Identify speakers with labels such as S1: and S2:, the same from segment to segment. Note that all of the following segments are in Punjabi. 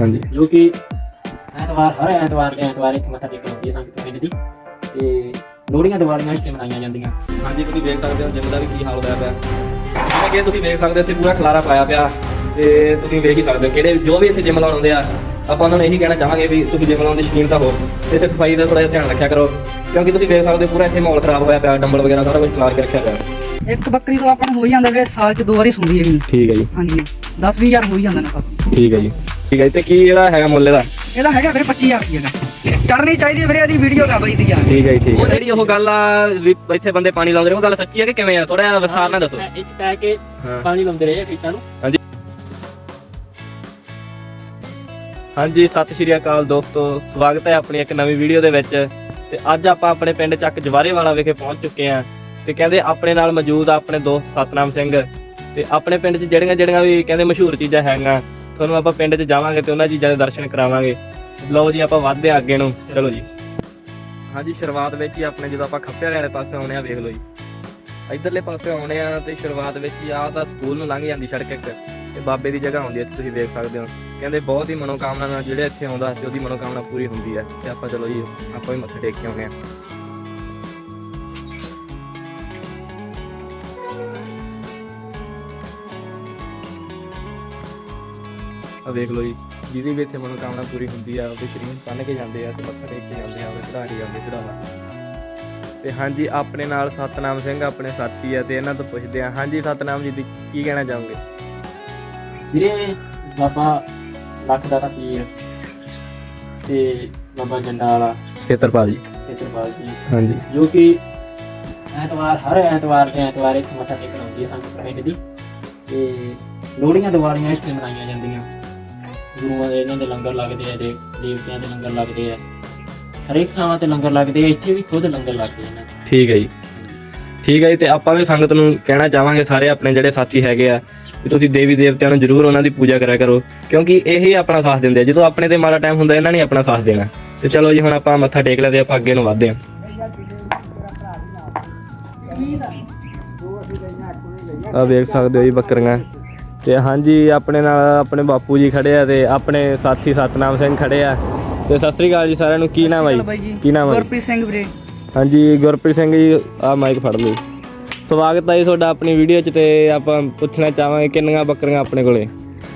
S1: ਹਾਂਜੀ।
S2: ਜੋ ਕਿ ਐਤਵਾਰ ਹਰ ਐਤਵਾਰ ਦੇ ਐਤਵਾਰ ਇੱਥੇ ਮੱਥਾ ਟੇਕਣ ਆਉਂਦੀ ਹੈ ਸੰਗਤ ਪਿੰਡ ਦੀ। ਤੇ ਲੋਹੜੀਆਂ ਦੀਵਾਲੀਆਂ ਇੱਥੇ ਮਨਾਈਆਂ ਜਾਂਦੀਆਂ।
S1: ਹਾਂਜੀ ਤੁਸੀਂ ਵੇਖ ਸਕਦੇ ਹੋ ਜਿਮ ਦਾ ਵੀ ਕੀ ਹਾਲ ਹੋਇਆ ਪਿਆ। ਜਿਵੇਂ ਕਿ ਤੁਸੀਂ ਵੇਖ ਸਕਦੇ ਹੋ ਇੱਥੇ ਪੂਰਾ ਖਲਾਰਾ ਪਾਇਆ ਪਿਆ। ਤੇ ਤੁਸੀਂ ਵੇਖ ਹੀ ਸਕਦੇ ਹੋ ਕਿਹੜੇ ਜੋ ਵੀ ਇੱਥੇ ਜਿਮ ਲਾਉਣ ਆਉਂਦੇ ਆ ਆਪਾਂ ਉਹਨਾਂ ਨੂੰ ਇਹੀ ਕਹਿਣਾ ਚਾਹਾਂਗੇ ਵੀ ਤੁਸੀਂ ਜਿਮ ਲਾਉਣ ਦੀ ਸ਼ੌਕੀਨ ਤਾਂ ਹੋ। ਤੇ ਇੱਥੇ ਸਫ਼ਾਈ ਦਾ ਥੋੜਾ ਜਿਹਾ ਧਿਆਨ ਰੱਖਿਆ ਕਰੋ। ਕਿਉਂਕਿ ਤੁਸੀਂ ਵੇਖ ਸਕਦੇ ਹੋ ਪੂਰਾ ਇੱਥੇ ਮਾਹੌਲ ਖਰਾਬ ਹੋਇਆ ਪਿਆ ਡੰਬਲ ਵਗੈਰਾ ਸਾਰਾ ਕੁਝ ਖਲਾਰ ਕੇ ਰੱਖਿਆ ਪਿਆ।
S3: ਇੱਕ ਬੱਕਰੀ ਤੋਂ ਆਪਾਂ ਨੂੰ ਹੋ ਹੀ ਜਾਂਦਾ ਵੀਰੇ ਸਾਲ ਚ ਦੋ ਵਾਰੀ ਸੁੰਦੀ ਹੈਗੀ।
S1: ਠੀਕ ਹੈ ਜੀ।
S3: ਹਾਂਜੀ। 10 20000 ਹੋ ਹੀ ਜਾਂਦਾ ਨਾ।
S1: ਠੀਕ ਹੈ ਜੀ। ਠੀਕ ਹੈ ਤੇ ਕੀ ਇਹਦਾ ਹੈਗਾ ਮੁੱਲ ਇਹਦਾ?
S3: ਇਹਦਾ ਹੈਗਾ ਵੀਰੇ 25000 ਰੁਪਏ ਦਾ। ਚੜਨੀ ਚਾਹੀਦੀ ਹੈ ਵੀਰੇ ਇਹਦੀ ਵੀਡੀਓ ਕਾ ਬਈ ਦੀ ਯਾਰ।
S1: ਠੀਕ ਹੈ ਜੀ ਠੀਕ ਹੈ। ਜਿਹੜੀ ਉਹ ਗੱਲ ਆ ਵੀ ਇੱਥੇ ਬੰਦੇ ਪਾਣੀ ਲਾਉਂਦੇ ਨੇ ਉਹ ਗੱਲ ਸੱਚੀ ਹੈ ਕਿ ਕਿਵੇਂ ਆ? ਥੋੜਾ ਜਿਹਾ ਵਿਸਥਾਰ ਨਾਲ ਦੱਸੋ।
S2: ਇੱਥੇ ਪੈ ਕੇ
S1: ਹਾਂ।
S2: ਪਾਣੀ ਲਾਉਂਦੇ ਰਹੇ ਆ ਖੇਤਾਂ ਨੂੰ।
S1: ਹਾਂਜੀ। ਸਤਿ ਸ਼੍ਰੀ ਅਕਾਲ ਦੋਸਤੋ। ਸਵਾਗਤ ਹੈ ਆਪਣੀ ਇੱਕ ਨਵੀਂ ਵੀਡੀਓ ਦੇ ਵਿੱਚ। ਤੇ ਅੱਜ ਆਪਾਂ ਆਪਣੇ ਪਿੰਡ ਚੱਕ ਜਵਾਰੇ ਵਾਲਾ ਵਿਖੇ ਪਹੁੰਚ ਚੁੱਕੇ ਹਾਂ। ਤੇ ਕਹਿੰਦੇ ਆਪਣੇ ਨਾਲ ਮੌਜੂਦ ਆ ਆਪਣੇ ਦੋਸਤ ਸਤਨਾਮ ਸਿੰਘ। ਤੇ ਆਪਣੇ ਪਿੰਡ 'ਚ ਜਿਹੜੀਆਂ ਜਿਹੜੀਆਂ ਵੀ ਕਹਿੰਦੇ ਮਸ਼ਹੂਰ ਚੀਜ਼ਾਂ ਹੈਗੀਆਂ ਤੁਹਾਨੂੰ ਆਪਾਂ ਪਿੰਡ 'ਚ ਜਾਵਾਂਗੇ ਤੇ ਉਹਨਾਂ ਚੀਜ਼ਾਂ ਦੇ ਦਰਸ਼ਨ ਕਰਾਵਾਂਗੇ। ਲਓ ਜੀ, ਆਪਾਂ ਵੱਧਦੇ ਹਾਂ ਅੱਗੇ ਨੂੰ। ਚਲੋ ਜੀ। ਹਾਂਜੀ, ਸ਼ੁਰੂਆਤ ਵਿੱਚ ਹੀ ਆਪਣੇ ਜਦੋਂ ਆਪਾਂ ਖੱਪੇ ਵਾਲੇ ਪਾਸੇ ਆਉਣੇ ਆ ਵੇਖ ਲਓ ਜੀ। ਇਧਰਲੇ ਪਾਸੇ ਆਉਣੇ ਆ ਤੇ ਸ਼ੁਰੂਆਤ ਵਿੱਚ ਹੀ ਆਹ ਤਾਂ ਸਕੂਲ ਨੂੰ ਲੰਘ ਜਾਂਦੀ ਸੜਕ ਇੱਕ ਤੇ ਬਾਬੇ ਦੀ ਜਗ੍ਹਾ ਹੁੰਦੀ ਹੈ ਇੱਥੇ, ਤੁਸੀਂ ਦੇਖ ਸਕਦੇ ਹੋ। ਕਹਿੰਦੇ ਬਹੁਤ ਹੀ ਮਨੋਕਾਮਨਾ ਨਾਲ ਜਿਹੜੇ ਇੱਥੇ ਆਉਂਦਾ ਸੀ ਉਹਦੀ ਮਨੋਕਾਮਨਾ ਪੂਰੀ ਹੁੰਦੀ ਹੈ। ਤੇ ਆਪਾਂ ਚਲੋ ਜੀ, ਆਪਾਂ ਵੀ ਮੱਥੇ ਟੇਕ ਕੇ ਆਉਂਦੇ ਹਾਂ। ਆ ਵੇਖ ਲਓ ਜੀ ਜਿਹਦੀ ਵੀ ਇੱਥੇ ਮਨੋਕਾਮਨਾ ਪੂਰੀ ਹੁੰਦੀ ਆ ਉਹਦੇ ਸ਼ਰੀਰ ਬੰਨ ਕੇ ਜਾਂਦੇ ਆ ਤੇ ਮੱਥਾ ਟੇਕ ਕੇ ਜਾਂਦੇ ਆ ਉਹਦੇ ਚੜਾ ਕੇ ਜਾਂਦੇ ਚੜਾਵਾ ਤੇ ਹਾਂਜੀ ਆਪਣੇ ਨਾਲ ਸਤਨਾਮ ਸਿੰਘ ਆਪਣੇ ਸਾਥੀ ਆ ਤੇ ਇਹਨਾਂ ਤੋਂ ਪੁੱਛਦੇ ਆ ਹਾਂਜੀ ਸਤਨਾਮ ਜੀ ਦੀ ਕੀ ਕਹਿਣਾ ਚਾਹੋਗੇ?
S2: ਵੀਰੇ ਬਾਬਾ ਲੱਖ ਦਾ ਪੀਰ ਤੇ ਬਾਬਾ ਜੰਡਾ ਵਾਲਾ
S1: ਖੇਤਰਪਾਲ ਜੀ।
S2: ਖੇਤਰਪਾਲ ਜੀ।
S1: ਹਾਂਜੀ।
S2: ਜੋ ਕਿ ਐਤਵਾਰ ਹਰ ਐਤਵਾਰ ਦੇ ਐਤਵਾਰ ਇੱਥੇ ਮੱਥਾ ਟੇਕਣ ਆਉਂਦੀ ਸੰਗਤ ਪਿੰਡ ਦੀ ਤੇ ਲੋਹੜੀਆਂ ਦੀਵਾਲੀਆਂ ਇੱਥੇ ਮਨਾਈਆਂ ਜਾਂਦੀਆਂ। ਗੁਰੂਆਂ ਦੇ ਇਹਨਾਂ ਦੇ ਲੰਗਰ ਲੱਗਦੇ ਆ, ਦੇ ਦੇਵਤਿਆਂ ਦੇ ਲੰਗਰ ਲੱਗਦੇ ਆ। ਹਰੇਕ ਥਾਂ ਤੇ ਲੰਗਰ ਲੱਗਦੇ ਆ, ਇੱਥੇ ਵੀ ਖੁਦ ਲੰਗਰ ਲੱਗਦੇ ਆ ਇਹਨਾਂ ਦੇ।
S1: ਠੀਕ ਹੈ ਜੀ। ਠੀਕ ਹੈ ਜੀ, ਤੇ ਆਪਾਂ ਵੀ ਸੰਗਤ ਨੂੰ ਕਹਿਣਾ ਚਾਹਾਂਗੇ ਸਾਰੇ ਆਪਣੇ ਜਿਹੜੇ ਸਾਥੀ ਹੈਗੇ ਆ, ਵੀ ਤੁਸੀਂ ਦੇਵੀ ਦੇਵਤਿਆਂ ਨੂੰ ਜ਼ਰੂਰ ਉਹਨਾਂ ਦੀ ਪੂਜਾ ਕਰਿਆ ਕਰੋ, ਕਿਉਂਕਿ ਇਹ ਹੀ ਆਪਣਾ ਸਾਥ ਦਿੰਦੇ ਆ। ਜਦੋਂ ਆਪਣੇ ਤੇ ਮਾੜਾ ਟਾਈਮ ਹੁੰਦਾ, ਇਹਨਾਂ ਨੇ ਆਪਣਾ ਸਾਥ ਦੇਣਾ। ਤੇ ਚਲੋ ਜੀ, ਹੁਣ ਆਪਾਂ ਮੱਥਾ ਟੇਕ ਲਿਆ ਤੇ ਆਪਾਂ ਅੱਗੇ ਨੂੰ ਵਧਦੇ ਹਾਂ ਆ ਵੇਖ ਸਕਦੇ ਹੋ ਜੀ ਬੱਕਰੀਆਂ। ਤੇ ਹਾਂਜੀ ਆਪਣੇ ਨਾਲ ਆਪਣੇ ਬਾਪੂ ਜੀ ਖੜੇ ਆ ਤੇ ਆਪਣੇ ਸਾਥੀ ਸਤਨਾਮ ਸਿੰਘ ਖੜੇ ਆ। ਤੇ ਸਤਿ ਸ੍ਰੀ ਅਕਾਲ ਜੀ ਸਾਰਿਆਂ ਨੂੰ ਕੀ ਨਾਮ ਹੈ ਜੀ? ਕੀ ਨਾਮ ਹੈ?
S3: ਗੁਰਪ੍ਰੀਤ ਸਿੰਘ ਵੀਰੇ।
S1: ਹਾਂਜੀ ਗੁਰਪ੍ਰੀਤ ਸਿੰਘ ਜੀ ਆ ਮਾਈਕ ਫੜ ਲਓ। ਸਵਾਗਤ ਹੈ ਤੁਹਾਡਾ ਆਪਣੀ ਵੀਡੀਓ 'ਚ ਤੇ ਆਪਾਂ ਪੁੱਛਣਾ ਚਾਹਾਂਗੇ ਕਿੰਨੀਆਂ ਬੱਕਰੀਆਂ ਆਪਣੇ ਕੋਲੇ?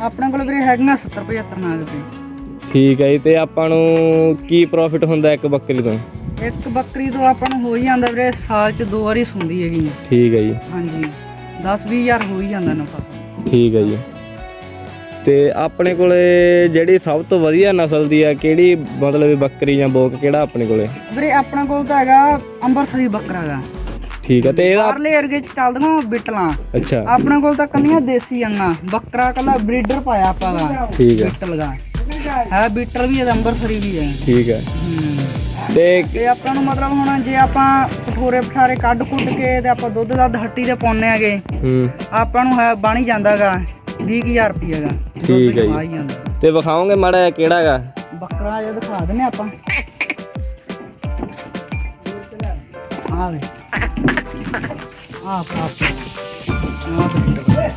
S3: ਆਪਣੇ ਕੋਲ ਵੀਰੇ ਹੈਗੀਆਂ 70 75 ਨਾਗ ਵੀਰੇ
S1: ਠੀਕ ਹੈ ਜੀ ਤੇ ਆਪਾਂ ਨੂੰ ਕੀ ਪ੍ਰੋਫਿਟ ਹੁੰਦਾ ਇੱਕ ਬੱਕਰੀ ਤੋਂ?
S3: ਇੱਕ ਬੱਕਰੀ ਤੋਂ ਆਪਾਂ ਨੂੰ ਹੋ ਹੀ ਜਾਂਦਾ ਵੀਰੇ ਸਾਲ ਚ ਦੋ ਵਾਰੀ ਸੁੰਦੀ ਹੈਗੀ
S1: ਠੀਕ ਹੈ ਜੀ।
S3: ਹਾਂਜੀ। 10 20000 ਹੋ ਹੀ ਜਾਂਦਾ ਨਫਾ।
S1: ਠੀਕ ਹੈ ਜੀ। ਤੇ ਆਪਣੇ ਕੋਲੇ ਜਿਹੜੀ ਸਭ ਤੋਂ ਵਧੀਆ ਨਸਲ ਦੀ ਆ ਕਿਹੜੀ ਮਤਲਬ ਵੀ ਬੱਕਰੀ ਜਾਂ ਬੋਕ ਕਿਹੜਾ ਆਪਣੇ ਕੋਲੇ?
S3: ਵੀਰੇ ਆਪਣਾ ਕੋਲ ਤਾਂ ਹੈਗਾ ਅੰਬਰਸਰੀ ਬੱਕਰਾ ਹੈਗਾ
S1: ਠੀਕ ਹੈ ਤੇ ਇਹਦਾ
S3: ਬਾਹਰਲੇ ਏਰੀਏ ਚ ਚੱਲਦੀਆਂ ਬਿਟਲਾਂ।
S1: ਅੱਛਾ।
S3: ਆਪਣੇ ਕੋਲ ਤਾਂ ਕੰਨੀਆਂ ਦੇਸੀ ਅੰਨਾ ਬੱਕਰਾ ਕੱਲਾ ਬਰੀਡਰ ਪਾਇਆ ਆਪਾਂ ਦਾ
S1: ਠੀਕ ਹੈ
S3: ਬਿੱਟਲ ਦਾ ਹੈ ਬਿੱਟਲ ਵੀ ਹੈ ਅੰਬਰਸਰੀ ਵੀ ਹੈ।
S1: ਠੀਕ ਹੈ
S3: ਹੂੰ।
S1: ਤੇ
S3: ਤੇ ਆਪਾਂ ਨੂੰ ਮਤਲਬ ਹੁਣ ਜੇ ਆਪਾਂ ਪਠੋਰੇ ਪਠਾਰੇ ਕੱਢ ਕੁੱਟ ਕੇ ਤੇ ਆਪਾਂ ਦੁੱਧ ਦਾ ਹੱਟੀ ਤੇ ਪਾਉਨੇ ਆਗੇ
S1: ਹੂੰ।
S3: ਆਪਾਂ ਨੂੰ ਹੈ ਬਣ ਹੀ ਜਾਂਦਾਗਾ 20000 ਰੁਪਏ ਦਾ
S1: ਠੀਕ ਹੈ ਜੀ। ਤੇ ਵਿਖਾਓਗੇ ਮਾੜਾ ਜਿਹਾ ਕਿਹੜਾ ਹੈਗਾ
S3: ਬੱਕਰਾ ਜੇ ਦਿਖਾ ਦਿੰਨੇ ਆਪਾਂ। ਆ ਵੇ। ਆ ਬਿੱਟਲ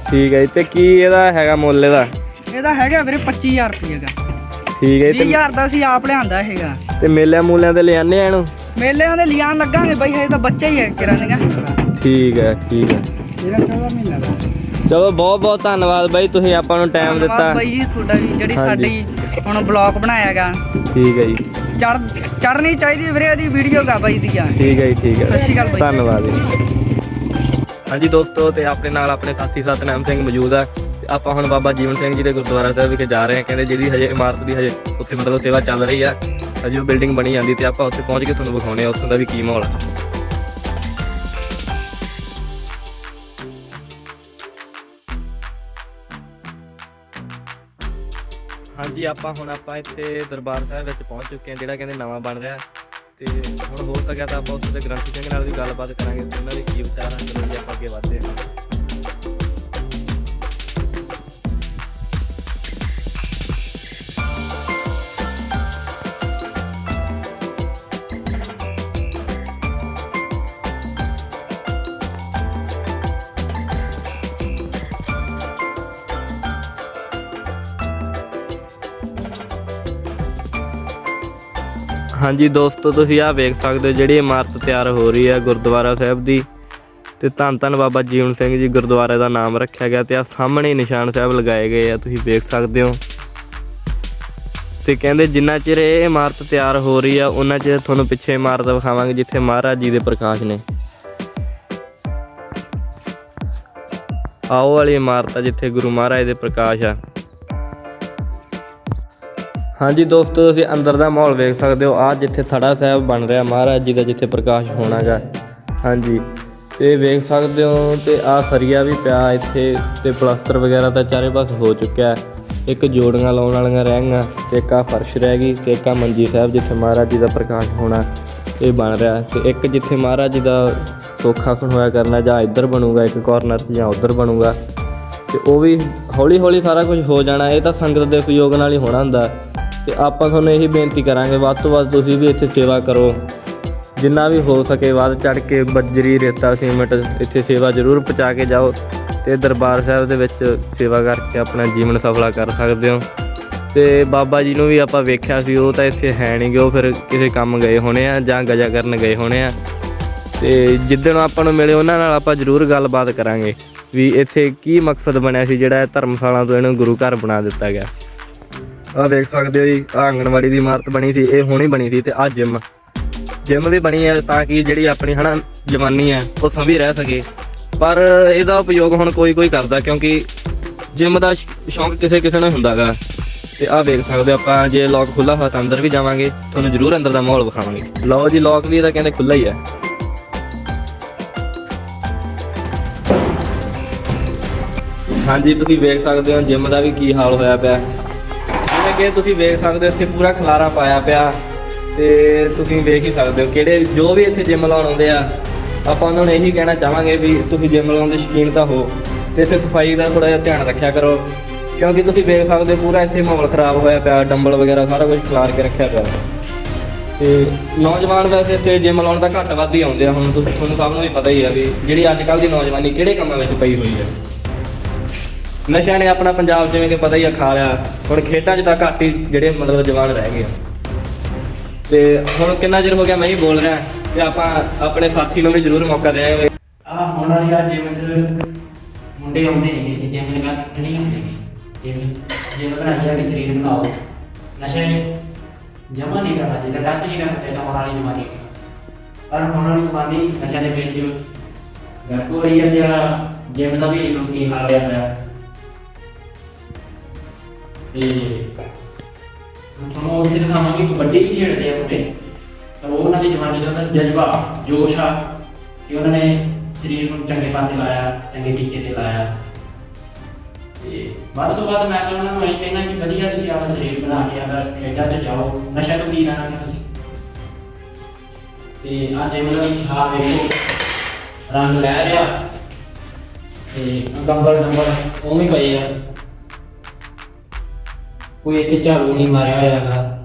S1: ਠੀਕ ਹੈ ਤੇ ਕੀ ਇਹਦਾ ਹੈਗਾ ਮੁੱਲ ਇਹਦਾ?
S3: ਇਹਦਾ ਹੈਗਾ ਵੀਰੇ 25000 ਰੁਪਏ ਦਾ
S1: ਠੀਕ ਹੈ ਜੀ ਤੇ
S3: 20000 ਦਾ ਅਸੀਂ ਆਪ ਲਿਆਂਦਾ ਹੈਗਾ।
S1: ਤੇ ਮੇਲਿਆਂ ਮੂਲਿਆਂ ਤੇ ਲਿਆਨੇ ਆ ਇਹਨੂੰ?
S3: ਮੇਲਿਆਂ ਦੇ ਲਿਆਣ ਲੱਗਾਂਗੇ ਬਈ ਹਜੇ ਤਾਂ ਬੱਚਾ ਹੀ ਹੈ ਕਿਰਾਂ ਨੇਗਾ
S1: ਠੀਕ ਹੈ ਠੀਕ ਹੈ।
S3: ਇਹਦਾ 14 ਮਹੀਨਾ ਦਾ।
S1: ਚਲੋ ਬਹੁਤ ਬਹੁਤ ਧੰਨਵਾਦ ਬਾਈ ਤੁਸੀਂ ਆਪਾਂ ਨੂੰ ਟਾਈਮ ਦਿੱਤਾ।
S3: ਬਾਈ ਜੀ ਤੁਹਾਡਾ ਵੀ ਜਿਹੜੀ
S1: ਹਾਂਜੀ।
S3: ਸਾਡੀ ਹੁਣ ਬਲੌਗ ਬਣਾਇਆਗਾ।
S1: ਠੀਕ ਹੈ ਜੀ।
S3: ਚੜ ਚੜਨੀ ਚਾਹੀਦੀ ਵੀਰੇ ਇਹਦੀ ਵੀਡੀਓ ਗਾ ਬਾਈ ਦੀ ਆ।
S1: ਠੀਕ ਹੈ ਜੀ ਠੀਕ ਹੈ।
S3: ਸਤਿ ਸ਼੍ਰੀ ਅਕਾਲ ਬਾਈ।
S1: ਧੰਨਵਾਦ ਜੀ। ਹਾਂਜੀ ਦੋਸਤੋ ਤੇ ਆਪਣੇ ਨਾਲ ਆਪਣੇ ਸਾਥੀ ਸਤਨਾਮ ਸਿੰਘ ਮੌਜੂਦ ਆ। ਆਪਾਂ ਹੁਣ ਬਾਬਾ ਜੀਵਨ ਸਿੰਘ ਜੀ ਦੇ ਗੁਰਦੁਆਰਾ ਸਾਹਿਬ ਵਿਖੇ ਜਾ ਰਹੇ ਹਾਂ। ਕਹਿੰਦੇ ਜਿਹੜੀ ਹਜੇ ਇਮਾਰਤ ਦੀ ਹਜੇ ਉੱਥੇ ਮਤਲਬ ਸੇਵਾ ਚੱਲ ਰਹੀ ਆ, ਹਜੇ ਉਹ ਬਿਲਡਿੰਗ ਬਣੀ ਜਾਂਦੀ ਤੇ ਆਪਾਂ ਉੱਥੇ ਪਹੁੰਚ ਕੇ ਤੁਹਾਨੂੰ ਵਿਖਾਉਣੇ ਆ ਉੱਥੋਂ ਦਾ ਵੀ ਕੀ ਮਾਹੌਲ ਆ। ਹਾਂਜੀ, ਆਪਾਂ ਹੁਣ ਆਪਾਂ ਇੱਥੇ ਦਰਬਾਰ ਸਾਹਿਬ ਵਿੱਚ ਪਹੁੰਚ ਚੁੱਕੇ ਹਾਂ, ਜਿਹੜਾ ਕਹਿੰਦੇ ਨਵਾਂ ਬਣ ਰਿਹਾ। ਤੇ ਹੁਣ ਹੋ ਸਕਿਆ ਤਾਂ ਆਪਾਂ ਉੱਥੇ ਦੇ ਗ੍ਰੰਥੀ ਸਿੰਘ ਨਾਲ ਵੀ ਗੱਲਬਾਤ ਕਰਾਂਗੇ, ਉਹਨਾਂ ਦੇ ਕੀ ਵਿਚਾਰ ਹਨ ਚਲੋ ਆਪਾਂ ਅੱਗੇ ਵਧਦੇ ਹਾਂ। ਹਾਂਜੀ ਦੋਸਤੋ, ਤੁਸੀਂ ਆਹ ਵੇਖ ਸਕਦੇ ਹੋ ਜਿਹੜੀ ਇਮਾਰਤ ਤਿਆਰ ਹੋ ਰਹੀ ਹੈ ਗੁਰਦੁਆਰਾ ਸਾਹਿਬ ਦੀ। ਤੇ ਧੰਨ ਧੰਨ ਬਾਬਾ ਜੀਵਨ ਸਿੰਘ ਜੀ ਗੁਰਦੁਆਰੇ ਦਾ ਨਾਮ ਰੱਖਿਆ ਗਿਆ ਤੇ ਆ ਸਾਹਮਣੇ ਨਿਸ਼ਾਨ ਸਾਹਿਬ ਲਗਾਏ ਗਏ ਆ, ਤੁਸੀਂ ਵੇਖ ਸਕਦੇ ਹੋ। ਤੇ ਕਹਿੰਦੇ ਜਿੰਨਾ ਚਿਰ ਇਹ ਇਮਾਰਤ ਤਿਆਰ ਹੋ ਰਹੀ ਆ, ਉਹਨਾਂ ਚਿਰ ਤੁਹਾਨੂੰ ਪਿੱਛੇ ਇਮਾਰਤ ਵਿਖਾਵਾਂਗੇ ਜਿੱਥੇ ਮਹਾਰਾਜ ਜੀ ਦੇ ਪ੍ਰਕਾਸ਼ ਨੇ। ਆਓ ਵਾਲੀ ਇਮਾਰਤ ਆ ਜਿੱਥੇ ਗੁਰੂ ਮਹਾਰਾਜ ਦੇ ਪ੍ਰਕਾਸ਼ ਆ। ਹਾਂਜੀ ਦੋਸਤੋ, ਤੁਸੀਂ ਅੰਦਰ ਦਾ ਮਾਹੌਲ ਵੇਖ ਸਕਦੇ ਹੋ। ਆ ਜਿੱਥੇ ਥੜਾ ਸਾਹਿਬ ਬਣ ਰਿਹਾ ਮਹਾਰਾਜ ਜੀ ਦਾ, ਜਿੱਥੇ ਪ੍ਰਕਾਸ਼ ਹੋਣਾਗਾ ਹਾਂਜੀ, ਤੇ ਵੇਖ ਸਕਦੇ ਹੋ ਤੇ ਆ ਸਰੀਆ ਵੀ ਪਿਆ ਇੱਥੇ, ਤੇ ਪਲਸਤਰ ਵਗੈਰਾ ਤਾਂ ਚਾਰੇ ਪਾਸੇ ਹੋ ਚੁੱਕਿਆ ਹੈ। ਇੱਕ ਜੋੜੀਆਂ ਲਾਉਣ ਵਾਲੀਆਂ ਰਹਿ ਗਈਆਂ, ਤੇ ਇੱਕ ਆ ਫਰਸ਼ ਰਹਿ ਗਈ, ਤੇ ਇੱਕ ਆ ਮੰਜੀ ਸਾਹਿਬ ਜਿੱਥੇ ਮਹਾਰਾਜ ਜੀ ਦਾ ਪ੍ਰਕਾਸ਼ ਹੋਣਾ ਇਹ ਬਣ ਰਿਹਾ ਤੇ ਇੱਕ ਜਿੱਥੇ ਮਹਾਰਾਜ ਜੀ ਦਾ ਸੋਖਾਸਨ ਹੋਇਆ ਕਰਨਾ ਜਾਂ ਇੱਧਰ ਬਣੂਗਾ, ਇੱਕ ਕਾਰਨਰ ਜਾਂ ਉੱਧਰ ਬਣੂਗਾ, ਤੇ ਉਹ ਵੀ ਹੌਲੀ ਹੌਲੀ ਸਾਰਾ ਕੁਝ ਹੋ ਜਾਣਾ। ਇਹ ਤਾਂ ਸੰਗਤ ਦੇ ਸਹਿਯੋਗ ਨਾਲ ਹੀ ਹੋਣਾ ਹੁੰਦਾ। ਤੇ ਆਪਾਂ ਤੁਹਾਨੂੰ ਇਹੀ ਬੇਨਤੀ ਕਰਾਂਗੇ, ਵੱਧ ਤੋਂ ਵੱਧ ਤੁਸੀਂ ਵੀ ਇੱਥੇ ਸੇਵਾ ਕਰੋ। ਜਿੰਨਾ ਵੀ ਹੋ ਸਕੇ ਵੱਧ ਚੜ ਕੇ ਬੱਜਰੀ, ਰੇਤਾ, ਸੀਮੈਂਟ ਇੱਥੇ ਸੇਵਾ ਜ਼ਰੂਰ ਪਹੁੰਚਾ ਕੇ ਜਾਓ ਤੇ ਦਰਬਾਰ ਸਾਹਿਬ ਦੇ ਵਿੱਚ ਸੇਵਾ ਕਰਕੇ ਆਪਣਾ ਜੀਵਨ ਸਫਲਾ ਕਰ ਸਕਦੇ ਹੋ। ਤੇ ਬਾਬਾ ਜੀ ਨੂੰ ਵੀ ਆਪਾਂ ਵੇਖਿਆ ਸੀ, ਉਹ ਤਾਂ ਇੱਥੇ ਹੈ ਨਹੀਂ ਗਏ ਉਹ ਫਿਰ ਕਿਸੇ ਕੰਮ ਗਏ ਹੋਣੇ ਆ ਜਾਂ ਗਜਾ ਕਰਨ ਗਏ ਹੋਣੇ ਆ। ਤੇ ਜਿੱਦਣ ਆਪਾਂ ਨੂੰ ਮਿਲੇ, ਉਹਨਾਂ ਨਾਲ ਆਪਾਂ ਜ਼ਰੂਰ ਗੱਲਬਾਤ ਕਰਾਂਗੇ ਵੀ ਇੱਥੇ ਕੀ ਮਕਸਦ ਬਣਿਆ ਸੀ ਜਿਹੜਾ ਇਹ ਧਰਮਸ਼ਾਲਾ ਤੋਂ ਇਹਨੂੰ ਗੁਰੂ ਘਰ ਬਣਾ ਦਿੱਤਾ ਗਿਆ। ਆ ਵੇਖ ਸਕਦੇ ਹੋ ਜੀ, ਆਹ ਆਂਗਣਵਾੜੀ ਦੀ ਇਮਾਰਤ ਬਣੀ ਸੀ, ਇਹ ਹੁਣੀ ਬਣੀ ਸੀ ਤੇ ਆ। ਜਿਮ ਜਿਮ ਵੀ ਬਣੀ ਹੈ ਤਾਂ ਕਿ ਜਿਹੜੀ ਆਪਣੀ ਹਨਾ ਜਵਾਨੀ ਹੈ ਉਹ ਸੰਭੀ ਰਹਿ ਸਕੇ। ਪਰ ਇਹਦਾ ਉਪਯੋਗ ਹੁਣ ਕੋਈ ਕੋਈ ਕਰਦਾ ਕਿਉਂਕਿ ਜਿਮ ਦਾ ਸ਼- ਸ਼ੌਂਕ ਕਿਸੇ ਕਿਸੇ ਨੂੰ ਹੁੰਦਾਗਾ ਤੇ ਆਹ ਵੇਖ ਸਕਦੇ ਹੋ ਆਪਾਂ, ਜੇ ਲੋਕ ਖੁੱਲਾ ਹੋਇਆ ਤਾਂ ਅੰਦਰ ਵੀ ਜਾਵਾਂਗੇ, ਤੁਹਾਨੂੰ ਜ਼ਰੂਰ ਅੰਦਰ ਦਾ ਮਾਹੌਲ ਵਿਖਾਵਾਂਗੇ। ਲਓ ਜੀ ਲੋਕ ਵੀ ਇਹਦਾ ਕਹਿੰਦੇ ਖੁੱਲਾ ਹੀ ਹੈ ਹਾਂਜੀ, ਤੁਸੀਂ ਵੇਖ ਸਕਦੇ ਹੋ ਜਿਮ ਦਾ ਵੀ ਕੀ ਹਾਲ ਹੋਇਆ ਪਿਆ। ਕਿ ਤੁਸੀਂ ਵੇਖ ਸਕਦੇ ਹੋ ਇੱਥੇ ਪੂਰਾ ਖਲਾਰਾ ਪਾਇਆ ਪਿਆ ਤੇ ਤੁਸੀਂ ਵੇਖ ਹੀ ਸਕਦੇ ਹੋ ਕਿਹੜੇ ਜੋ ਵੀ ਇੱਥੇ ਜਿਮ ਲਾਉਣ ਆਉਂਦੇ ਆ, ਆਪਾਂ ਉਹਨਾਂ ਨੂੰ ਇਹੀ ਕਹਿਣਾ ਚਾਹਾਂਗੇ ਵੀ ਤੁਸੀਂ ਜਿਮ ਲਾਉਣ ਦੇ ਸ਼ੌਕੀਨ ਤਾਂ ਹੋ ਤੇ ਇੱਥੇ ਸਫ਼ਾਈ ਦਾ ਥੋੜਾ ਜਿਹਾ ਧਿਆਨ ਰੱਖਿਆ ਕਰੋ ਕਿਉਂਕਿ ਤੁਸੀਂ ਵੇਖ ਸਕਦੇ ਹੋ ਪੂਰਾ ਇੱਥੇ ਮਾਹੌਲ ਖਰਾਬ ਹੋਇਆ ਪਿਆ, ਡੰਬਲ ਵਗੈਰਾ ਸਾਰਾ ਕੁਝ ਖਿਲਾਰ ਕੇ ਰੱਖਿਆ ਪਿਆ। ਤੇ ਨੌਜਵਾਨ ਵੈਸੇ ਇੱਥੇ ਜਿਮ ਲਾਉਣ ਦਾ ਘੱਟ ਵੱਧ ਹੀ ਆਉਂਦੇ ਆ, ਹੁਣ ਤੁਹਾਨੂੰ ਸਭ ਨੂੰ ਵੀ ਪਤਾ ਹੀ ਆ ਵੀ ਜਿਹੜੀ ਅੱਜ ਕੱਲ੍ਹ ਦੀ ਨੌਜਵਾਨੀ ਕਿਹੜੇ ਕੰਮਾਂ ਵਿੱਚ ਪਈ ਹੋਈ ਹੈ। ਨਸ਼ਿਆਂ ਨੇ ਆਪਣਾ ਪੰਜਾਬ ਜਿਵੇਂ ਕਿ ਪਤਾ ਹੀ ਆ, ਖਾ ਲਿਆ। ਹੁਣ ਖੇਡਾਂ 'ਚ ਤਾਂ ਘੱਟ ਹੀ ਜਿਹੜੇ ਮਤਲਬ ਜਵਾਨ ਰਹਿ ਗਏ ਆ। ਤੇ ਹੁਣ ਕਿੰਨਾ ਚਿਰ ਹੋ ਗਿਆ ਮੈਂ ਹੀ ਬੋਲ ਰਿਹਾ, ਤੇ ਆਪਾਂ ਆਪਣੇ ਸਾਥੀ ਨੂੰ ਵੀ ਜ਼ਰੂਰ ਮੌਕਾ ਦੇਵਾਂਗੇ
S2: ਆ ਹੁਣ ਵਾਲੀ ਆ ਜਿਮ ਚ ਮੁੰਡੇ ਆਉਂਦੇ ਨੇ ਤੇ ਜਿਮ ਲਗਾ ਨਹੀਂ ਆਉਂਦੇ ਜਿਮ ਜਿਮ ਬਣਾਈ ਆ ਕਿ ਸਰੀਰ ਬਣਾਓ ਨਸ਼ੇ ਜਮਾ ਨਹੀਂ ਕਰਨਾ ਚਾਹੀਦਾ ਟੱਚ ਨਹੀਂ ਕਰਨਾ ਚਾਹੀਦਾ, ਹੁਣ ਵਾਲੀ ਜਮਾਨੀ ਪਰ ਹੁਣ ਵਾਲੀ ਜਮਾਨੀ ਨਸ਼ਾ ਦੇ ਵਿੱਚ ਗਰਕ ਹੋ ਰਹੀ ਹੈ ਜਾਂ ਜਿਮ ਦਾ ਵੀ ਕੀ ਹਾਲ ਹੋਇਆ ਪਿਆ। ਤੇ ਤੁਹਾਨੂੰ ਉੱਥੇ ਦਿਖਾਵਾਂਗੇ ਕਬੱਡੀ ਵੀ ਖੇਡਦੇ ਆ ਮੁੰਡੇ। ਪਰ ਉਹ ਉਹਨਾਂ ਦੀ ਜਵਾਨੀ ਦਾ ਤਾਂ ਜਜ਼ਬਾ, ਜੋਸ਼ ਆ ਕਿ ਉਹਨਾਂ ਨੇ ਸਰੀਰ ਨੂੰ ਚੰਗੇ ਪਾਸੇ ਲਾਇਆ, ਚੰਗੇ ਤਰੀਕੇ ਤੇ ਲਾਇਆ। ਤੇ ਵੱਧ ਤੋਂ ਵੱਧ ਮੈਂ ਤਾਂ ਉਹਨਾਂ ਨੂੰ ਇਹ ਕਹਿਣਾ ਕਿ ਵਧੀਆ ਤੁਸੀਂ ਆਪਣਾ ਸਰੀਰ ਬਣਾ ਕੇ ਅਗਰ ਖੇਡਾਂ 'ਚ ਜਾਓ। ਨਸ਼ਾ ਤੋਂ ਕੀ ਰਹਿਣਾ ਤੁਸੀਂ? ਤੇ ਅੱਜ ਇਹ ਮਤਲਬ ਹਾਂ ਵੇਖੋ। ਰੰਗ ਲੈ ਰਿਹਾ। ਤੇ ਗੰਬਲ ਨੰਬਰ ਉਹ ਵੀ ਪਏ ਆ। ਕੋਈ ਇੱਥੇ ਝਾੜੂ ਨਹੀਂ ਮਾਰਿਆ ਹੋਇਆ ਹੈਗਾ।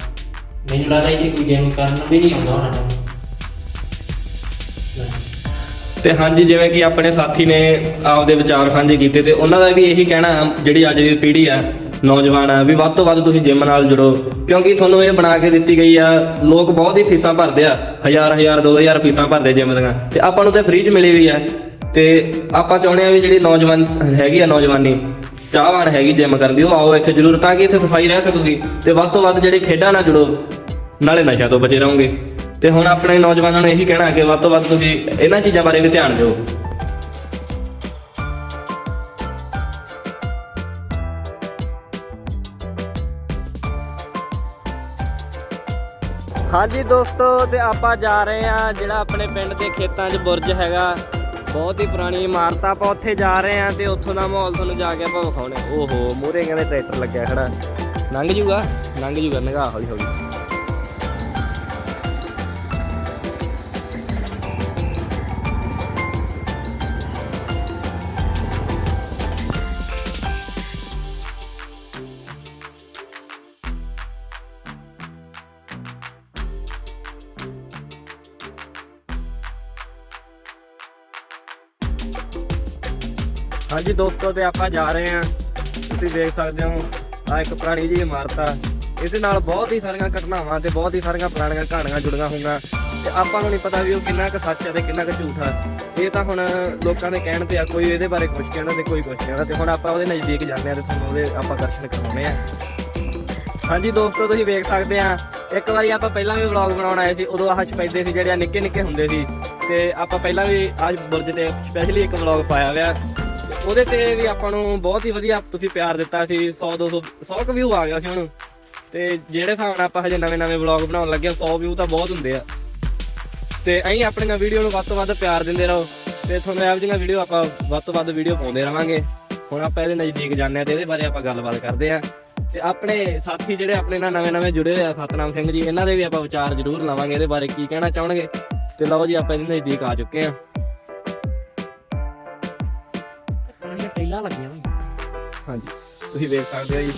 S2: ਮੈਨੂੰ ਲੱਗਦਾ ਇੱਥੇ ਕੋਈ ਜਿਮ ਕਰਨ ਵੀ ਨਹੀਂ ਆਉਂਦਾ ਹੋਣਾ
S1: ਤੇ ਹਾਂਜੀ, ਜਿਵੇਂ ਕਿ ਆਪਣੇ ਸਾਥੀ ਨੇ ਆਪਦੇ ਵਿਚਾਰ ਸਾਂਝੇ ਕੀਤੇ ਤੇ ਉਹਨਾਂ ਦਾ ਵੀ ਇਹੀ ਕਹਿਣਾ ਜਿਹੜੀ ਅੱਜ ਦੀ ਪੀੜ੍ਹੀ ਆ ਨੌਜਵਾਨ ਆ ਵੀ ਵੱਧ ਤੋਂ ਵੱਧ ਤੁਸੀਂ ਜਿਮ ਨਾਲ ਜੁੜੋ। ਕਿਉਂਕਿ ਤੁਹਾਨੂੰ ਇਹ ਬਣਾ ਕੇ ਦਿੱਤੀ ਗਈ ਆ, ਲੋਕ ਬਹੁਤ ਹੀ ਫੀਸਾਂ ਭਰਦੇ ਆ, ਹਜ਼ਾਰ ਹਜ਼ਾਰ, ਦੋ ਹਜ਼ਾਰ ਫੀਸਾਂ ਭਰਦੇ ਜਿਮ ਦੀਆਂ। ਤੇ ਆਪਾਂ ਨੂੰ ਤੇ ਫ੍ਰੀ ਚ ਮਿਲੀ ਵੀ ਆ ਤੇ ਆਪਾਂ ਚਾਹੁੰਦੇ ਆ ਵੀ ਜਿਹੜੀ ਨੌਜਵਾਨ ਹੈਗੀ ਆ ਨੌਜਵਾਨੀ ਚਾਹਵਾਨ ਹੈਗੀ ਜਿਮ ਕਰਨ ਦੀ, ਉਹ ਆਓ ਇੱਥੇ ਜ਼ਰੂਰ, ਤਾਂ ਕਿ ਇੱਥੇ ਸਫ਼ਾਈ ਰਹਿ ਸਕੂਗੀ। ਤੇ ਵੱਧ ਤੋਂ ਵੱਧ ਜਿਹੜੇ ਖੇਡਾਂ ਨਾਲ ਜੁੜੋ, ਨਾਲੇ ਨਸ਼ਾ ਤੋਂ ਬਚੇ ਰਹੋਗੇ। ਤੇ ਹੁਣ ਆਪਣੇ ਨੌਜਵਾਨਾਂ ਨੂੰ ਇਹੀ ਕਹਿਣਾ ਕਿ ਵੱਧ ਤੋਂ ਵੱਧ ਤੁਸੀਂ ਇਹਨਾਂ ਚੀਜ਼ਾਂ ਬਾਰੇ ਵੀ ਧਿਆਨ ਦਿਓ। ਹਾਂਜੀ ਦੋਸਤੋ, ਤੇ ਆਪਾਂ ਜਾ ਰਹੇ ਆ ਜਿਹੜਾ ਆਪਣੇ ਪਿੰਡ ਦੇ ਖੇਤਾਂ 'ਚ ਬੁਰਜ ਹੈਗਾ। ਬਹੁਤ ਹੀ ਪੁਰਾਣੀ ਇਮਾਰਤ ਆ, ਆਪਾਂ ਉੱਥੇ ਜਾ ਰਹੇ ਆ ਤੇ ਉੱਥੋਂ ਦਾ ਮਾਹੌਲ ਤੁਹਾਨੂੰ ਜਾ ਕੇ ਆਪਾਂ ਵਿਖਾਉਣੇ ਓਹੋ ਮੂਰੇ ਕਹਿੰਦੇ ਟਰੈਕਟਰ ਲੱਗਿਆ ਖੜਾ। ਲੰਘ ਜੂਗਾ ਲੰਘ ਜੂਗਾ ਨਗਾ ਹੌਲੀ ਹੌਲੀ ਹਾਂਜੀ ਦੋਸਤੋ ਤੇ ਆਪਾਂ ਜਾ ਰਹੇ ਹਾਂ। ਤੁਸੀਂ ਦੇਖ ਸਕਦੇ ਹੋ ਆ ਇੱਕ ਪੁਰਾਣੀ ਜਿਹੀ ਇਮਾਰਤ ਆ। ਇਹਦੇ ਨਾਲ ਬਹੁਤ ਹੀ ਸਾਰੀਆਂ ਘਟਨਾਵਾਂ ਤੇ ਬਹੁਤ ਹੀ ਸਾਰੀਆਂ ਪੁਰਾਣੀਆਂ ਕਹਾਣੀਆਂ ਜੁੜੀਆਂ ਹੋਈਆਂ। ਤੇ ਆਪਾਂ ਨੂੰ ਨਹੀਂ ਪਤਾ ਵੀ ਉਹ ਕਿੰਨਾ ਕੁ ਸੱਚ ਹੈ ਤੇ ਕਿੰਨਾ ਕੁ ਝੂਠ ਆ। ਇਹ ਤਾਂ ਹੁਣ ਲੋਕਾਂ ਦੇ ਕਹਿਣ ਤੇ ਆ, ਕੋਈ ਇਹਦੇ ਬਾਰੇ ਕੁਝ ਕਹਿਣਾ ਤੇ ਕੋਈ ਕੁਝ ਕਹਿਣਾ ਤੇ ਹੁਣ ਆਪਾਂ ਉਹਦੇ ਨਜ਼ਦੀਕ ਜਾਂਦੇ ਆ ਤੇ ਤੁਹਾਨੂੰ ਉਹਦੇ ਆਪਾਂ ਦਰਸ਼ਨ ਕਰਾਉਣੇ ਆ ਹਾਂਜੀ ਦੋਸਤੋ, ਤੁਸੀਂ ਵੇਖ ਸਕਦੇ ਆ ਇੱਕ ਵਾਰੀ ਆਪਾਂ ਪਹਿਲਾਂ ਵੀ ਵਲੌਗ ਬਣਾਉਣ ਆਏ ਸੀ, ਉਦੋਂ ਆਹ ਸਪੈਦੇ ਸੀ ਜਿਹੜੇ ਨਿੱਕੇ ਨਿੱਕੇ ਹੁੰਦੇ ਸੀ। ਤੇ ਆਪਾਂ ਪਹਿਲਾਂ ਵੀ ਅੱਜ ਬੁਰਜ ਤੇ ਸਪੈਸ਼ਲੀ ਇੱਕ ਵਲੌਗ ਪਾਇਆ ਹੋਇਆ। ਉਹਦੇ ਤੇ ਵੀ ਆਪਾਂ ਨੂੰ ਬਹੁਤ ਹੀ ਵਧੀਆ ਤੁਸੀਂ ਪਿਆਰ ਦਿੱਤਾ ਸੀ 100 200 100 ਕੁ ਵਿਊ ਆ ਗਿਆ ਸੀ ਹੁਣ। ਤੇ ਜਿਹੜੇ ਹਿਸਾਬ ਨਾਲ ਆਪਾਂ ਹਜੇ ਨਵੇਂ ਨਵੇਂ ਵਲੌਗ ਬਣਾਉਣ ਲੱਗੇ 100 ਵਿਊ ਤਾਂ ਬਹੁਤ ਹੁੰਦੇ ਆ। ਤੇ ਅਸੀਂ ਆਪਣੀਆਂ ਵੀਡੀਓ ਨੂੰ ਵੱਧ ਤੋਂ ਵੱਧ ਪਿਆਰ ਦਿੰਦੇ ਰਹੋ। ਤੇ ਤੁਹਾਨੂੰ ਐਪ ਜਿਹੀਆਂ ਵੀਡੀਓ ਆਪਾਂ ਵੱਧ ਤੋਂ ਵੱਧ ਵੀਡੀਓ ਪਾਉਂਦੇ ਰਵਾਂਗੇ। ਹੁਣ ਆਪਾਂ ਇਹਦੇ ਨਜ਼ਦੀਕ ਜਾਂਦੇ ਆ ਤੇ ਇਹਦੇ ਬਾਰੇ ਆਪਾਂ ਗੱਲਬਾਤ ਕਰਦੇ ਆ ਤੇ ਆਪਣੇ ਸਾਥੀ ਜਿਹੜੇ ਆਪਣੇ ਨਾਲ ਨਵੇਂ ਨਵੇਂ ਜੁੜੇ ਹੋਏ ਆ, ਸਤਨਾਮ ਸਿੰਘ ਜੀ, ਇਹਨਾਂ ਦੇ ਵੀ ਆਪਾਂ ਵਿਚਾਰ ਜ਼ਰੂਰ ਲਵਾਂਗੇ, ਇਹਦੇ ਬਾਰੇ ਕੀ ਕਹਿਣਾ ਚਾਹਣਗੇ। ਤੇ ਲਓ ਜੀ, ਆਪਾਂ ਇਹਦੇ ਨਜ਼ਦੀਕ ਆ ਚੁੱਕੇ ਆ ਤੁਸੀਂ ਵੇਖ ਸਕਦੇ ਹੋ ਜੀ।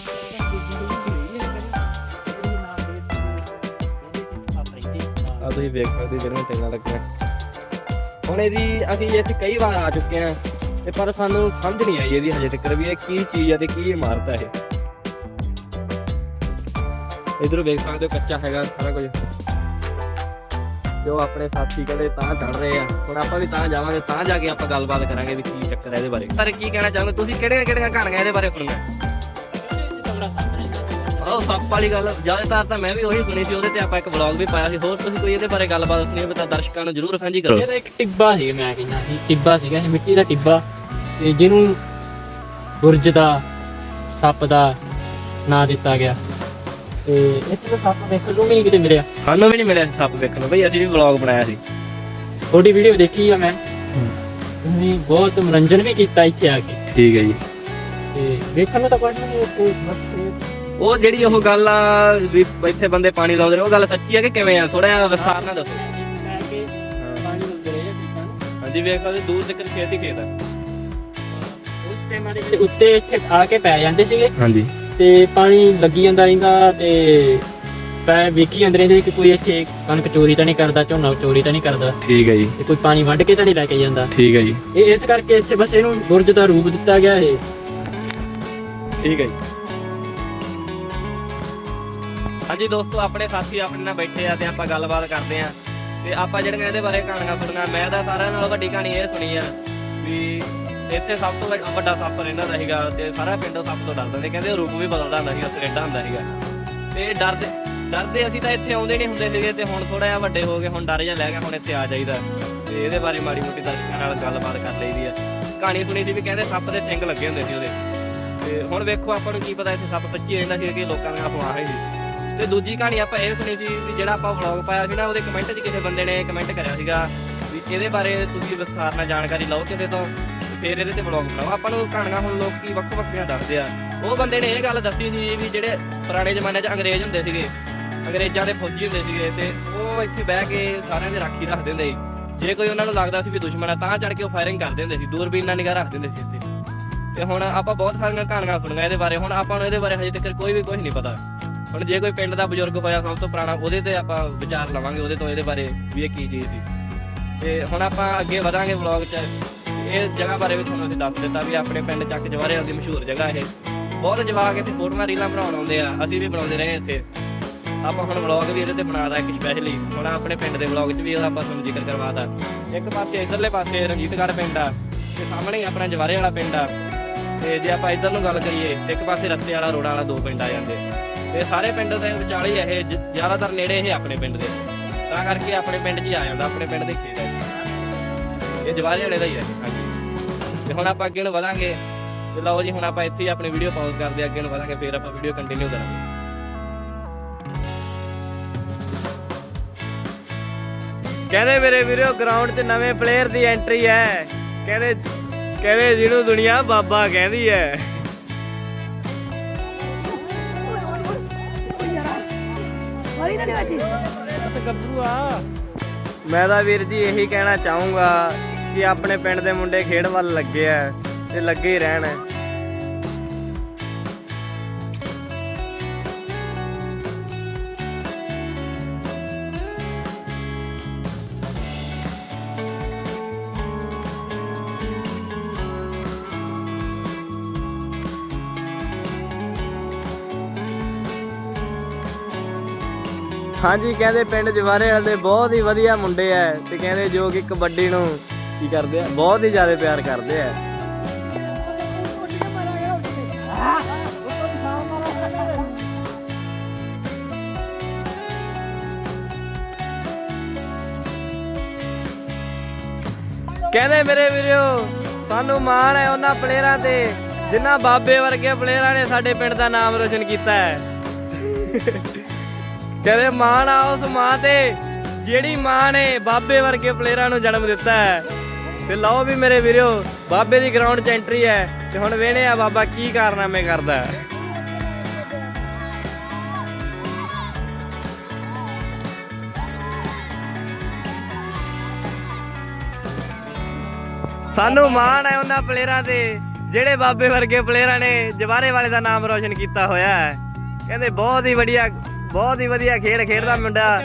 S1: ਆ ਤੁਸੀਂ ਵੇਖ ਸਕਦੇ ਹੋ ਜਿਹੜੀਆਂ ਟੈਲਾਂ ਲੱਗੀਆਂ। ਹੁਣ ਇਹਦੀ ਅਸੀਂ ਇੱਥੇ ਕਈ ਵਾਰ ਆ ਚੁੱਕੇ ਆ ਤੇ ਪਰ ਸਾਨੂੰ ਸਮਝ ਨਹੀਂ ਆਈ ਇਹਦੀ ਹਜੇ ਤੱਕ ਵੀ ਇਹ ਕੀ ਚੀਜ਼ ਹੈ ਤੇ ਕੀ ਇਮਾਰਤ ਹੈ ਇਹ। ਇਧਰੋਂ ਵੇਖ ਸਕਦੇ ਹੋ ਕੱਚਾ ਹੈਗਾ ਸਾਰਾ ਕੁਝ। ਜੋ ਆਪਣੇ ਸਾਥੀ ਕਹਿੰਦੇ ਤਾਂ ਚੜ ਰਹੇ ਆ। ਹੁਣ ਆਪਾਂ ਵੀ ਤਾਂ ਜਾਵਾਂਗੇ, ਤਾਂ ਜਾ ਕੇ ਆਪਾਂ ਗੱਲਬਾਤ ਕਰਾਂਗੇ ਵੀ ਕੀ ਚੱਕਰ ਹੈ ਇਹਦੇ ਬਾਰੇ। ਪਰ ਕੀ ਕਹਿਣਾ ਚਾਹੁੰਦੇ ਤੁਸੀਂ ਕਿਹੜੀਆਂ ਕਿਹੜੀਆਂ ਕਹਾਣੀਆਂ ਇਹਦੇ ਬਾਰੇ ਸੁਣੀਆਂ ਉਹ ਸੱਪ ਵਾਲੀ ਗੱਲ ਜ਼ਿਆਦਾਤਰ ਤਾਂ ਮੈਂ ਵੀ ਉਹੀ ਸੁਣੀ ਸੀ ਉਹਦੇ ਤੇ ਆਪਾਂ ਇੱਕ ਵਲੌਗ ਵੀ ਪਾਇਆ ਸੀ। ਹੋਰ ਤੁਸੀਂ ਕੋਈ ਇਹਦੇ ਬਾਰੇ ਗੱਲਬਾਤ ਸੁਣੀ ਹੋਵੇ ਤਾਂ ਦਰਸ਼ਕਾਂ ਨੂੰ ਜ਼ਰੂਰ ਸਾਂਝੀ ਕਰੋ।
S2: ਇਹਦਾ ਇੱਕ ਟਿੱਬਾ ਸੀ ਮੈਂ ਕਹਿੰਦਾ ਸੀ ਟਿੱਬਾ ਸੀਗਾ ਇਹ ਮਿੱਟੀ ਦਾ ਟਿੱਬਾ। ਤੇ ਜਿਹਨੂੰ ਬੁਰਜ ਦਾ ਸੱਪ ਦਾ ਨਾਂ ਦਿੱਤਾ ਗਿਆ। ਤੇ ਇੱਥੇ ਤਾਂ ਸੱਪ ਦੇਖਣ ਨੂੰ ਵੀ ਨਹੀਂ ਕਿਤੇ ਮਿਲਿਆ।
S1: ਸਾਨੂੰ ਵੀ ਨਹੀਂ ਮਿਲਿਆ ਸੱਪ ਵੇਖਣ ਨੂੰ। ਬਈ ਅਸੀਂ ਵੀ ਵਲੌਗ ਬਣਾਇਆ ਸੀ।
S2: ਤੁਹਾਡੀ ਵੀਡੀਓ ਦੇਖੀ ਆ ਮੈਂ? ਤੁਸੀਂ ਬਹੁਤ ਮਨੋਰੰਜਨ ਵੀ ਕੀਤਾ ਇੱਥੇ ਆ ਕੇ।
S1: ਠੀਕ ਹੈ ਜੀ।
S2: ਤੇ ਦੇਖਣ ਨੂੰ ਤਾਂ ਕੁਝ ਨਹੀਂ ਕੋਈ ਬਸ
S1: ਉਹ ਜਿਹੜੀ ਉਹ ਗੱਲ ਆ ਵੀ ਇੱਥੇ ਬੰਦੇ ਪਾਣੀ ਲਾਉਂਦੇ ਨੇ ਉਹ ਗੱਲ ਸੱਚੀ ਹੈ ਕਿ ਕਿਵੇਂ ਆ? ਥੋੜਾ ਜਿਹਾ ਵਿਸਥਾਰ ਨਾਲ ਦੱਸੋ।
S2: ਪਾਣੀ ਲਾਉਂਦੇ ਰਹੇ ਆ ਖੇਤਾਂ ਨੂੰ
S1: ਹਾਂਜੀ ਵੇਖ ਸਕਦੇ ਦੂਰ ਤੱਕ ਖੇਤ ਹੀ ਖੇਤ ਆ।
S2: ਉਸ ਟਾਈਮ ਦੇ ਜਿਹੜੇ ਉੱਤੇ ਇੱਥੇ ਆ ਕੇ ਪੈ ਜਾਂਦੇ ਸੀਗੇ।
S1: ਹਾਂਜੀ।
S2: ਤੇ ਪਾਣੀ ਲੱਗੀ ਜਾਂਦਾ ਰਹਿੰਦਾ ਤੇ ਪੈ ਵੇਖੀ ਜਾਂਦੇ ਰਹਿੰਦੇ ਕਿ ਕੋਈ ਇੱਥੇ ਕਣਕ ਚੋਰੀ ਤਾਂ ਨਹੀਂ ਕਰਦਾ ਝੋਨਾ ਚੋਰੀ ਤਾਂ ਨਹੀਂ ਕਰਦਾ।
S1: ਠੀਕ ਹੈ ਜੀ।
S2: ਤੇ ਕੋਈ ਪਾਣੀ ਵੱਢ ਕੇ ਤਾਂ ਨਹੀਂ ਲੈ ਕੇ ਜਾਂਦਾ।
S1: ਠੀਕ ਹੈ ਜੀ।
S2: ਇਹ ਇਸ ਕਰਕੇ ਇੱਥੇ ਬਸ ਇਹਨੂੰ ਬੁਰਜ ਦਾ ਰੂਪ ਦਿੱਤਾ ਗਿਆ ਇਹ।
S1: ਠੀਕ ਹੈ ਜੀ। ਹਾਂਜੀ ਦੋਸਤੋ, ਆਪਣੇ ਸਾਥੀ ਆਪਣੇ ਨਾਲ ਬੈਠੇ ਆ ਤੇ ਆਪਾਂ ਗੱਲਬਾਤ ਕਰਦੇ ਆ। ਤੇ ਆਪਾਂ ਜਿਹੜੀਆਂ ਇਹਦੇ ਬਾਰੇ ਕਹਾਣੀਆਂ ਸੁਣਨਾ, ਮੈਂ ਤਾਂ ਸਾਰਿਆਂ ਨਾਲੋਂ ਵੱਡੀ ਕਹਾਣੀ ਇਹ ਸੁਣੀ ਆ ਵੀ ਇੱਥੇ ਸਭ ਤੋਂ ਵੱਡਾ- ਵੱਡਾ ਸੱਪ ਰਹਿੰਦਾ ਹੁੰਦਾ ਸੀਗਾ ਤੇ ਸਾਰਾ ਪਿੰਡ ਸੱਪ ਤੋਂ ਡਰਦਾ ਸੀ, ਕਹਿੰਦੇ ਰੂਪ ਵੀ ਬਦਲਦਾ ਹੁੰਦਾ ਸੀਗਾ ਸਲੇਡਾ ਹੁੰਦਾ ਸੀਗਾ। ਤੇ ਡਰਦੇ ਡਰਦੇ ਅਸੀਂ ਤਾਂ ਇੱਥੇ ਆਉਂਦੇ ਨਹੀਂ ਹੁੰਦੇ ਸੀਗੇ ਤੇ ਹੁਣ ਥੋੜਾ ਜਿਹਾ ਵੱਡੇ ਹੋ ਗਏ, ਹੁਣ ਡਰ ਜਾਂ ਲੈ ਗਿਆ, ਹੁਣ ਇੱਥੇ ਆ ਜਾਈਦਾ। ਤੇ ਇਹਦੇ ਬਾਰੇ ਮਾੜੀ ਮੋਟੀ ਦਰਸ਼ਕਾਂ ਨਾਲ ਗੱਲਬਾਤ ਕਰ ਲਈਦੀ ਆ। ਕਹਾਣੀ ਸੁਣੀ ਸੀ ਵੀ ਕਹਿੰਦੇ ਸੱਪ ਦੇ ਸਿੰਗ ਲੱਗੇ ਹੁੰਦੇ ਸੀ ਉਹਦੇ। ਤੇ ਹੁਣ ਵੇਖੋ ਆਪਾਂ ਨੂੰ ਕੀ ਪਤਾ ਇੱਥੇ ਸੱਪ ਸੱਚੀ ਰਹਿੰਦਾ ਸੀ ਕਿ ਲੋਕਾਂ ਦੀਆਂ ਅਫਵਾਹਾਂ ਹੀ ਸੀ। ਤੇ ਦੂਜੀ ਕਹਾਣੀ ਆਪਾਂ ਇਹ ਸੁਣੀ ਸੀ ਵੀ ਜਿਹੜਾ ਆਪਾਂ ਵਲੌਗ ਪਾਇਆ ਸੀ ਨਾ, ਉਹਦੇ ਕਮੈਂਟ 'ਚ ਕਿਸੇ ਬੰਦੇ ਨੇ ਕਮੈਂਟ ਕਰਿਆ ਸੀਗਾ ਵੀ ਇਹਦੇ ਬਾਰੇ ਤੁਸੀਂ ਵਿਸਥਾਰ ਨਾਲ ਜਾਣਕਾਰੀ ਲਓ ਕਿਤੇ ਤੋਂ, ਫਿਰ ਇਹਦੇ ਤੇ ਵਲੌਗ ਬਣਾਓ। ਆਪਾਂ ਨੂੰ ਕਹਾਣੀਆਂ ਹੁਣ ਲੋਕੀ ਵੱਖ ਵੱਖਰੀਆਂ ਦੱਸਦੇ ਆ। ਉਹ ਬੰਦੇ ਨੇ ਇਹ ਗੱਲ ਦੱਸੀ ਸੀ ਵੀ ਜਿਹੜੇ ਪੁਰਾਣੇ ਜ਼ਮਾਨੇ 'ਚ ਅੰਗਰੇਜ਼ ਹੁੰਦੇ ਸੀਗੇ, ਅੰਗਰੇਜ਼ਾਂ ਦੇ ਫੌਜੀ ਹੁੰਦੇ ਸੀਗੇ ਤੇ ਉਹ ਇੱਥੇ ਬਹਿ ਕੇ ਸਾਰਿਆਂ ਦੀ ਰਾਖੀ ਰੱਖਦੇ ਹੁੰਦੇ ਸੀ। ਜੇ ਕੋਈ ਉਹਨਾਂ ਨੂੰ ਲੱਗਦਾ ਸੀ ਵੀ ਦੁਸ਼ਮਣ ਆ, ਤਾਂ ਚੜ ਕੇ ਉਹ ਫਾਇਰਿੰਗ ਕਰਦੇ ਹੁੰਦੇ ਸੀ, ਦੂਰਬੀਨ ਨਾਲ ਨਿਗਾਹ ਰੱਖਦੇ ਹੁੰਦੇ ਸੀ ਇੱਥੇ। ਤੇ ਹੁਣ ਆਪਾਂ ਬਹੁਤ ਸਾਰੀਆਂ ਕਹਾਣੀਆਂ ਸੁਣੀਆਂ ਇਹਦੇ ਬਾਰੇ, ਹੁਣ ਆਪਾਂ ਨੂੰ ਇਹਦੇ ਬਾਰੇ ਹਜੇ ਤੱਕ ਕੋਈ ਵੀ ਕੁਝ ਨਹੀਂ ਪਤਾ। ਹੁਣ ਜੇ ਕੋਈ ਪਿੰਡ ਦਾ ਬਜ਼ੁਰਗ ਹੋਇਆ ਸਭ ਤੋਂ ਪੁਰਾਣਾ, ਉਹਦੇ ਤੇ ਆਪਾਂ ਵਿਚਾਰ ਲਵਾਂਗੇ, ਉਹਦੇ ਤੋਂ ਇਹਦੇ ਬਾਰੇ ਵੀ ਇਹ ਕੀ ਚੀਜ਼ ਸੀ। ਤੇ ਹੁਣ ਆਪਾਂ ਅੱਗੇ ਵਧਾਂਗੇ ਵਲੌਗ 'ਚ। ਇਹ ਜਗ੍ਹਾ ਬਾਰੇ ਵੀ ਤੁਹਾਨੂੰ ਅਸੀਂ ਦੱਸ ਦਿੱਤਾ ਵੀ ਆਪਣੇ ਪਿੰਡ ਚੱਕ ਜਵਾਰੇ ਦੀ ਮਸ਼ਹੂਰ ਜਗ੍ਹਾ ਇਹ। ਬਹੁਤ ਜਵਾਕ ਇੱਥੇ ਫੋਟੋਆਂ, ਰੀਲਾਂ ਬਣਾਉਣ ਆਉਂਦੇ ਆ, ਅਸੀਂ ਵੀ ਬਣਾਉਂਦੇ ਰਹੇ ਇੱਥੇ। ਆਪਾਂ ਹੁਣ ਵਲੌਗ ਵੀ ਇਹਦੇ ਤੇ ਬਣਾਦਾ ਇੱਕ ਸਪੈਸ਼ਲੀ ਹੁਣ ਆਪਣੇ ਪਿੰਡ ਦੇ ਵਲੌਗ 'ਚ ਵੀ ਉਹਦਾ ਆਪਾਂ ਤੁਹਾਨੂੰ ਜ਼ਿਕਰ ਕਰਵਾਤਾ ਇੱਕ ਪਾਸੇ ਇਧਰਲੇ ਪਾਸੇ ਰਣਜੀਤਗੜ੍ਹ ਪਿੰਡ ਆ, ਤੇ ਸਾਹਮਣੇ ਹੀ ਆਪਣਾ ਜਵਾਰੇ ਵਾਲਾ ਪਿੰਡ ਆ। ਤੇ ਜੇ ਆਪਾਂ ਇਧਰ ਨੂੰ ਗੱਲ ਕਰੀਏ, ਇੱਕ ਪਾਸੇ ਰੱਤੇ ਵਾਲਾ, ਰੋੜਾ ਵਾਲਾ ਦੋ ਪਿੰਡ ਆ ਜਾਂਦੇ। ਤੇ ਸਾਰੇ ਪਿੰਡ ਦੇ ਵਿਚਾਲੇ ਹੀ ਇਹ ਜ- ਜ਼ਿਆਦਾਤਰ ਨੇੜੇ ਇਹ ਆਪਣੇ ਪਿੰਡ ਦੇ। ਤਾਂ ਕਰਕੇ ਆਪਣੇ ਪਿੰਡ 'ਚ ਹੀ ਆ ਜਾਂਦਾ ਆਪਣੇ ਪਿੰਡ ਦੇ ਖੇਤ ਹੈ ਇਹ ਜਵਾਰੇ ਵਾਲੇ ਦਾ ਹੀ ਹੈ ਹਾਂਜੀ। ਤੇ ਹੁਣ ਆਪਾਂ ਅੱਗੇ ਨੂੰ ਵਧਾਂਗੇ। ਤੇ ਲਓ ਜੀ ਹੁਣ ਆਪਾਂ ਇੱਥੇ ਹੀ ਆਪਣੀ ਵੀਡੀਓ ਪਾਜ਼ ਕਰਦੇ ਹਾਂ, ਅੱਗੇ ਨੂੰ ਵਧਾਂਗੇ ਫਿਰ ਆਪਾਂ ਵੀਡੀਓ ਕੰਟੀਨਿਊ ਕਰਾਂਗੇ। ਕਹਿੰਦੇ ਮੇਰੇ ਵੀਰੋ ਗਰਾਊਂਡ 'ਚ ਨਵੇਂ ਪਲੇਅਰ ਦੀ ਐਂਟਰੀ ਹੈ। ਕਹਿੰਦੇ ਕਹਿੰਦੇ ਜਿਹਨੂੰ ਦੁਨੀਆ ਬਾਬਾ ਕਹਿੰਦੀ ਹੈ। ਮੈਂ ਤਾਂ ਵੀਰ ਜੀ ਇਹੀ ਕਹਿਣਾ ਚਾਹੂੰਗਾ ਕਿ ਆਪਣੇ ਪਿੰਡ ਦੇ ਮੁੰਡੇ ਖੇਡ ਵੱਲ ਲੱਗੇ ਆ ਤੇ ਲੱਗੇ ਹੀ ਰਹਿਣ। ਹਾਂਜੀ, ਕਹਿੰਦੇ ਪਿੰਡ ਜਵਾਰੇ ਦੇ ਬਹੁਤ ਹੀ ਵਧੀਆ ਮੁੰਡੇ ਐ ਤੇ ਕਹਿੰਦੇ ਜੋ ਕਿ ਕਬੱਡੀ ਨੂੰ ਕੀ ਕਰਦੇ ਆ, ਬਹੁਤ ਹੀ ਜ਼ਿਆਦਾ ਪਿਆਰ ਕਰਦੇ ਆ ਕਹਿੰਦੇ ਮੇਰੇ ਵੀਰੋ, ਸਾਨੂੰ ਮਾਣ ਹੈ ਉਹਨਾਂ ਪਲੇਅਰਾਂ ਤੇ ਜਿਨ੍ਹਾਂ ਬਾਬੇ ਵਰਗੇ ਪਲੇਅਰਾਂ ਨੇ ਸਾਡੇ ਪਿੰਡ ਦਾ ਨਾਮ ਰੋਸ਼ਨ ਕੀਤਾ ਹੈ ਕਹਿੰਦੇ ਮਾਣ ਆ ਉਸ ਮਾਂ ਤੇ, ਜਿਹੜੀ ਮਾਂ ਨੇ ਬਾਬੇ ਵਰਗੇ ਪਲੇਅਰਾਂ ਨੂੰ ਜਨਮ ਦਿੱਤਾ ਹੈ। ਤੇ ਲਓ ਵੀ ਮੇਰੇ ਵੀਰੋ, ਬਾਬੇ ਦੀ ਗਰਾਊਂਡ 'ਚ ਐਂਟਰੀ ਹੈ। ਤੇ ਹੁਣ ਵੇਣੇ ਆ ਬਾਬਾ ਕੀ ਕਾਰਨਾਮੇ ਕਰਦਾ ਹੈ। ਸਾਨੂੰ ਮਾਣ ਹੈ ਉਹਨਾਂ ਪਲੇਅਰਾਂ ਤੇ, ਜਿਹੜੇ ਬਾਬੇ ਵਰਗੇ ਪਲੇਅਰਾਂ ਨੇ ਜਵਾਰੇ ਵਾਲੇ ਦਾ ਨਾਮ ਰੋਸ਼ਨ ਕੀਤਾ ਹੋਇਆ ਹੈ। ਕਹਿੰਦੇ, ਬਹੁਤ ਹੀ ਵਧੀਆ ਬਹੁਤ ਹੀ ਵਧੀਆ ਖੇਡ ਖੇਡਦਾ ਮੁੰਡਾ।